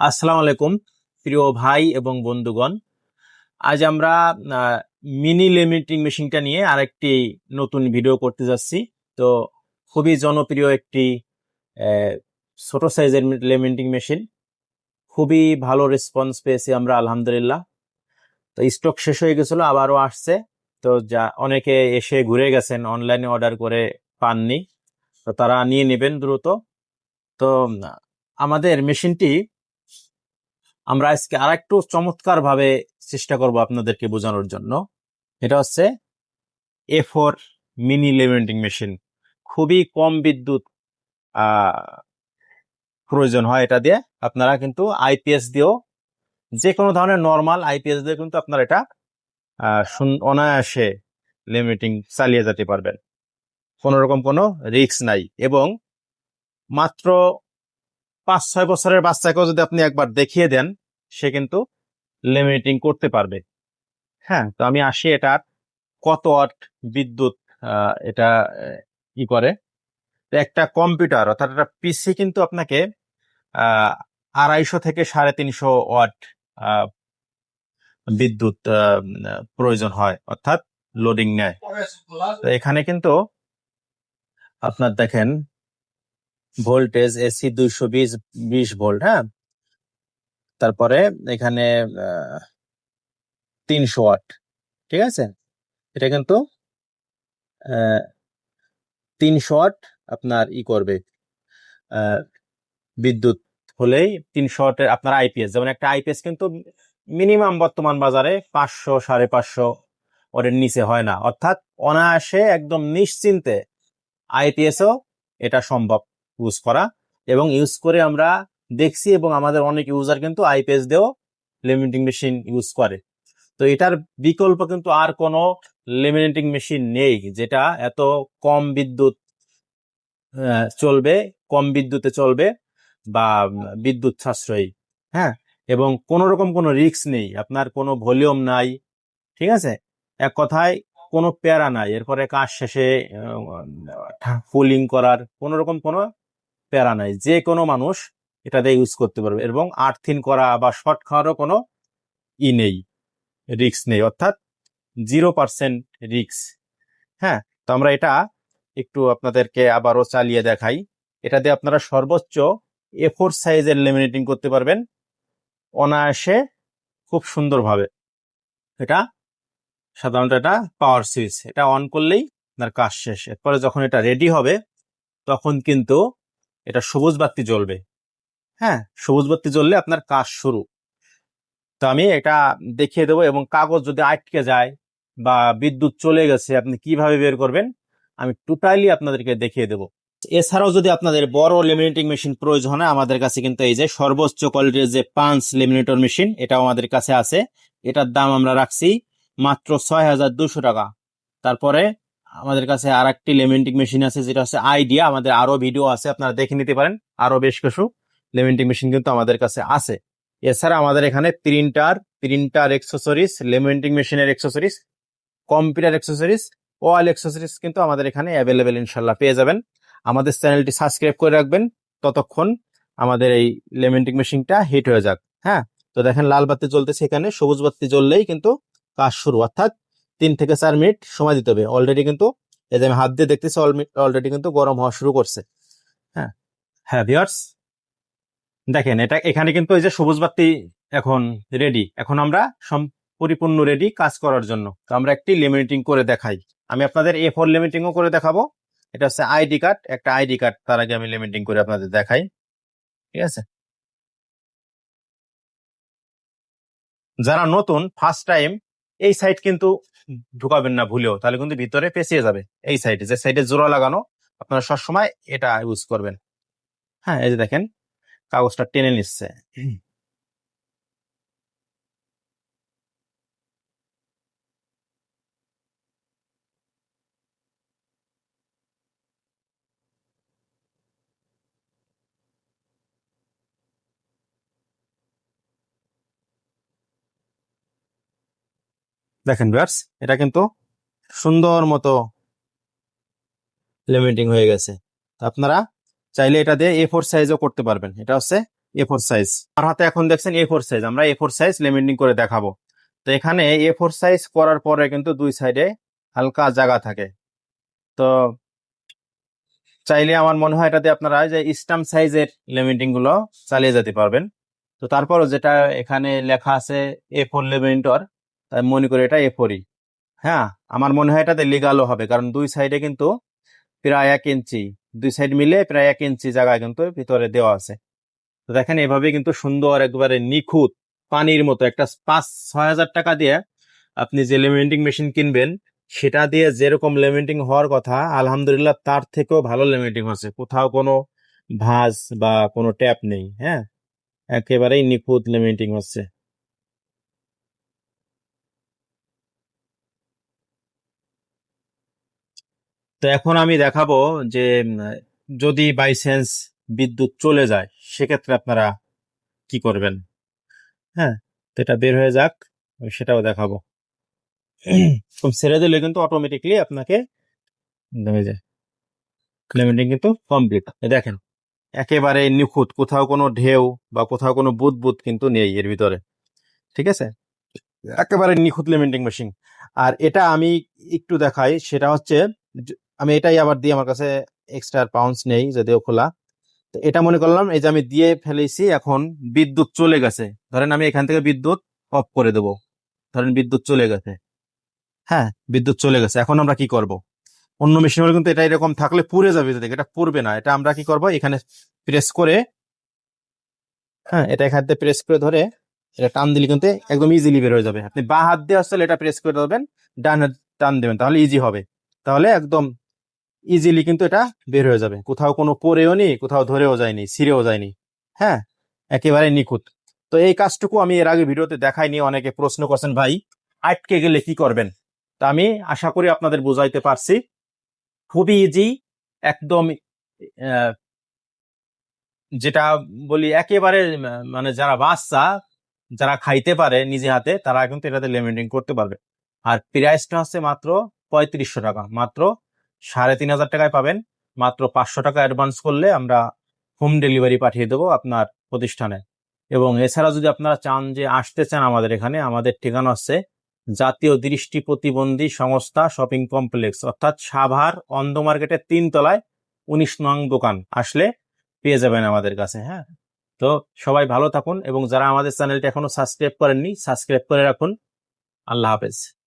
আসসালামু আলাইকুম, প্রিয় ভাই এবং বন্ধুগণ। আজ আমরা মিনি লিমিটিং মেশিনটা নিয়ে আরেকটি নতুন ভিডিও করতে যাচ্ছি। তো খুবই জনপ্রিয় একটি ছোট সাইজের লিমিটিং মেশিন খুবই ভালো রেসপন্স পেয়েছি আমরা, আলহামদুলিল্লাহ। তো স্টক শেষ হয়ে গেছিল, আবারও আসছে। তো যা, অনেকে এসে ঘুরে গেছেন অনলাইনে অর্ডার করে পাননি। তো তারা নিয়ে নেবেন দ্রুত। তো, আমাদের মেশিনটি আমরা আজকে আর একটু চমৎকার ভাবে চেষ্টা করব আপনাদেরকে বোঝানোর জন্য। এটা হচ্ছে A four mini laminating machine খুবই কম বিদ্যুৎ প্রয়োজন হয় এটা দিয়ে। আপনারা কিন্তু আইপিএস দিয়েও যে কোনো ধরনের নর্মাল আইপিএস দিয়ে কিন্তু আপনারা এটা অনায়াসে লিমিটিং চালিয়ে যেতে পারবেন। কোনো রকম কোনো রিস্ক নাই এবং মাত্র পাঁচ ছয় বছরের বাচ্চাকেও যদি আপনি একবার দেখিয়ে দেন সে কিন্তু লিমিটিং করতে পারবে। হ্যাঁ তো আমি আসি এটার কত ওয়াট বিদ্যুৎ এটা ই করে। একটা কম্পিউটার অর্থাৎ একটা পিসি কিন্তু আপনাকে আহ, আড়াইশো থেকে সাড়ে তিনশো ওয়াট আহ, বিদ্যুৎ প্রয়োজন হয় অর্থাৎ লোডিং নেয়। এখানে কিন্তু আপনার দেখেন ভোল্টেজ এসি দুইশো বিশ বিশ ভোল্ট হ্যাঁ? তারপরে এখানে তিনশো ওয়াট, ঠিক আছে? এটা কিন্তু তিনশো ওয়াট আপনার ই করবে বিদ্যুৎ হলেই তিনশো ওয়াটের আপনার আইপিএস। যেমন একটা আইপিএস কিন্তু মিনিমাম বর্তমান বাজারে পাঁচশো, সাড়ে পাঁচশো ওরের নিচে হয় না। অর্থাৎ অনায়াসে একদম নিশ্চিন্তে আইপিএসও এটা সম্ভব। ইউজ করা এবং ইউজ করে আমরা দেখছি এবং আমাদের অনেক ইউজার কিন্তু আইপিএস দিয়েও লিমিটিং মেশিন ইউজ করে। তো এটার বিকল্প কিন্তু আর কোনো লিমিটিং মেশিন নেই, যেটা এত কম বিদ্যুৎ চলবে, কম বিদ্যুতে চলবে বা বিদ্যুৎ সাশ্রয়ী হ্যাঁ? এবং কোনো রকম কোনো রিস্ক নেই, আপনার কোনো ভলিউম নাই, ঠিক আছে? এক কথায় কোনো প্যারা নাই, এরপরে কাজ শেষে ফুলিং করার কোনো রকম কোনো প্যারা নাই। যে কোনো মানুষ এটা দিয়ে ইউজ করতে পারবে এবং আর্থিন করা বা শর্ট খাওয়ারও কোনো ই নেই রিস্ক নেই, অর্থাৎ জিরো পার্সেন্ট রিস্ক হ্যাঁ তো আমরা এটা একটু আপনাদেরকে আবারও চালিয়ে দেখাই। এটা দিয়ে আপনারা সর্বোচ্চ এ ফোর সাইজের লেমিনেটিং করতে পারবেন। অনায়াসে খুব সুন্দরভাবে। এটা সাধারণত এটা পাওয়ার সুইচ এটা অন করলেই আপনার কাজ শেষ। এরপরে যখন এটা রেডি হবে, তখন কিন্তু এটা সবুজ বাতি জ্বলবে। হ্যাঁ সবুজ বাতি জ্বললে আপনার কাজ শুরু। তো আমি এটা দেখিয়ে দেবো এবং কাগজ যদি আটকে যায় বা বিদ্যুৎ চলে গেছে, আপনি কীভাবে বের করবেন? আমি টোটালি আপনাদেরকে দেখিয়ে দেবো। এছাড়াও যদি আপনাদের বড় লেমিনেটিং মেশিন প্রয়োজন হয়, আমাদের কাছে কিন্তু এই যে সর্বোচ্চ কোয়ালিটির যে পাঁচ লেমিনেটর মেশিন এটাও আমাদের কাছে আছে। এটার দাম আমরা রাখছি মাত্র ছয় হাজার দুশো টাকা। তারপরে আমাদের কাছে আর একটি লেমিনেটিং মেশিন আছে, যেটা হচ্ছে আইডিয়া। আমাদের আরও ভিডিও আছে, আপনারা দেখে নিতে পারেন। আরও বেশ কিছু লেমিনেটিং মেশিন কিন্তু আমাদের কাছে আছে। এছাড়া আমাদের এখানে প্রিন্টার প্রিন্টার এক্সেসরিজ লেমেন্টিং মেশিনের accessories computer accessories wall accessories কিন্তু আমাদের এখানে অ্যাভেলেবেল ইনশাল্লাহ পেয়ে যাবেন। আমাদের চ্যানেলটি সাবস্ক্রাইব করে রাখবেন। ততক্ষণ আমাদের এই লেমিনেটিং মেশিনটা হিট হয়ে যাক। হ্যাঁ তো দেখেন, লাল বাতি জ্বলতেছে এখানে, সবুজ বাতি জ্বললেই কিন্তু কাজ শুরু। অর্থাৎ তিন থেকে চার মিনিট সময় দিতে হবে। অলরেডি কিন্তু এই যে আমি হাত দিয়ে দেখতেছি অলরেডি কিন্তু গরম হওয়া শুরু করছে। হ্যাঁ। হ্যাঁ ভিউয়ার্স দেখেন, এটা এখানে কিন্তু এই যে সবুজ বাতি এখন রেডি এখন আমরা পরিপূর্ণ রেডি কাজ করার জন্য। তো আমরা একটি লিমিটিং করে দেখাই। আমি আপনাদের এ ফোর লিমিটিংও করে দেখাবো। এটা হচ্ছে আইডি কার্ড একটা আইডি কার্ড তার আগে আমি লিমিটিং করে আপনাদের দেখাই। ঠিক আছে? যারা নতুন ফার্স্ট টাইম এই সাইড কিন্তু ঢুকাবেন না ভুলেও, তাহলে কিন্তু ভিতরে পেঁচিয়ে যাবে এই সাইডে যে সাইডে জোড়া লাগানো, আপনারা সবসময় এটা ইউজ করবেন। হ্যাঁ এই যে দেখেন, কাগজটা টেনে নিচ্ছে। দেখেন ভিউয়ার্স এটা কিন্তু সুন্দর মতো লিমিটিং হয়ে গেছে। আপনারা চাইলে এটা দিয়ে এ ফোর সাইজও করতে পারবেন। এটা হচ্ছে এ ফোর সাইজ আর হাতে এখন দেখছেন এ ফোর সাইজ আমরা এ ফোর সাইজ লেমিনেটিং করে দেখাবো। তো এখানে এ ফোর সাইজ করার পরে কিন্তু দুই সাইডে হালকা জায়গা থাকে। তো চাইলে আমার মনে হয় এটাতে আপনারা যে স্টাম্প সাইজের লেমিনেটিংগুলো চালিয়ে যেতে পারবেন। তো তারপরও যেটা এখানে লেখা আছে এ ফোর লেমিনেটর তাই মনে করি এটা এ ফোরই হ্যাঁ আমার মনে হয় এটাতে লিগালও হবে, কারণ দুই সাইডে কিন্তু প্রায় এক ইঞ্চি দুই সাইড মিলে প্রায় এক ইঞ্চি জায়গায় কিন্তু ভিতরে দেওয়া আছে। তো দেখেন, এভাবে কিন্তু সুন্দর একবারে নিখুঁত পানির মতো একটা পাঁচ, ছয় হাজার টাকা দিয়ে আপনি যে লেমিনেটিং মেশিন কিনবেন, সেটা দিয়ে যেরকম লেমিনেটিং হওয়ার কথা, আলহামদুলিল্লাহ তার থেকেও ভালো লেমিনেটিং হচ্ছে কোথাও কোনো ভাঁজ বা কোনো ট্যাপ নেই হ্যাঁ? একেবারেই নিখুঁত লেমিনেটিং হচ্ছে। তো এখন আমি দেখাবো যে যদি বাই চান্স বিদ্যুৎ চলে যায়, সেক্ষেত্রে আপনারা কি করবেন? হ্যাঁ তো এটা বের হয়ে যাক, আমি সেটাও দেখাবো। ছেড়ে দিলে কিন্তু অটোমেটিকলি আপনাকে নেমে যায় লেমিনেটিং কিন্তু কমপ্লিট দেখেন, একেবারে নিখুঁত, কোথাও কোনো ঢেউ বা কোথাও কোনো বুদ বুদ কিন্তু নেই এর ভিতরে। ঠিক আছে? একেবারে নিখুঁত লেমেন্টিং মেশিন আর এটা আমি একটু দেখাই, সেটা হচ্ছে আমি এটাই আবার দিয়ে আমার কাছে এক্সট্রা পাউন্স নেই যদিও খোলা। তো এটা মনে করলাম, এই যে আমি দিয়ে ফেলেছি, এখন বিদ্যুৎ চলে গেছে। ধরেন আমি এখান থেকে বিদ্যুৎ অফ করে দেব। ধরেন বিদ্যুৎ চলে গেছে। হ্যাঁ বিদ্যুৎ চলে গেছে, এখন আমরা কি করব? অন্য মেশিন হলে কিন্তু এটা এরকম থাকলে পুড়ে যাবে যদি এটা পুড়বে না। এটা আমরা কি করব? এখানে প্রেস করে হ্যাঁ এটা এখান থেকে প্রেস করে ধরে, এটা টান দিলে কিন্তু একদম ইজিলি বের হয়ে যাবে। আপনি বা হাত দিয়ে আসলে এটা প্রেস করে দেবেন ডান হাত টান দেবেন, তাহলে ইজি হবে। তাহলে একদম ইজিলি কিন্তু এটা বের হয়ে যাবে। কোথাও কোনো পরেও নি কোথাও ধরেও যায়নি, ছিঁড়েও যায়নি। হ্যাঁ? একেবারে নিখুঁত। তো এই কাজটুকু আমি এর আগে ভিডিওতে দেখাইনি, অনেকে প্রশ্ন করছেন, ভাই, আটকে গেলে কি করবেন? তা আমি আশা করি আপনাদের বুঝাইতে পারছি। খুবই ইজি একদম যেটা বলি, একেবারে মানে যারা বাচ্চা, যারা খাইতে পারে নিজে হাতে, তারা কিন্তু এটাতে লেমিনেটিং করতে পারবে। আর প্রাইসটা হচ্ছে মাত্র পঁয়ত্রিশশো টাকা, মাত্র সাড়ে তিন হাজার টাকায় পাবেন। মাত্র পাঁচশো টাকা অ্যাডভান্স করলে আমরা হোম ডেলিভারি পাঠিয়ে দেবো আপনার প্রতিষ্ঠানে। এবং এছাড়া যদি আপনারা চান যে আসতে চান আমাদের এখানে, আমাদের ঠিকানা হচ্ছে জাতীয় দৃষ্টি প্রতিবন্ধী সংস্থা শপিং কমপ্লেক্স। অর্থাৎ সাভার অন্ধ মার্কেটের তিন তলায় উনিশ নং দোকান। আসলে পেয়ে যাবেন আমাদের কাছে হ্যাঁ। তো সবাই ভালো থাকুন এবং যারা আমাদের চ্যানেলটা এখনও সাবস্ক্রাইব করেননি সাবস্ক্রাইব করে রাখুন। আল্লাহ হাফেজ।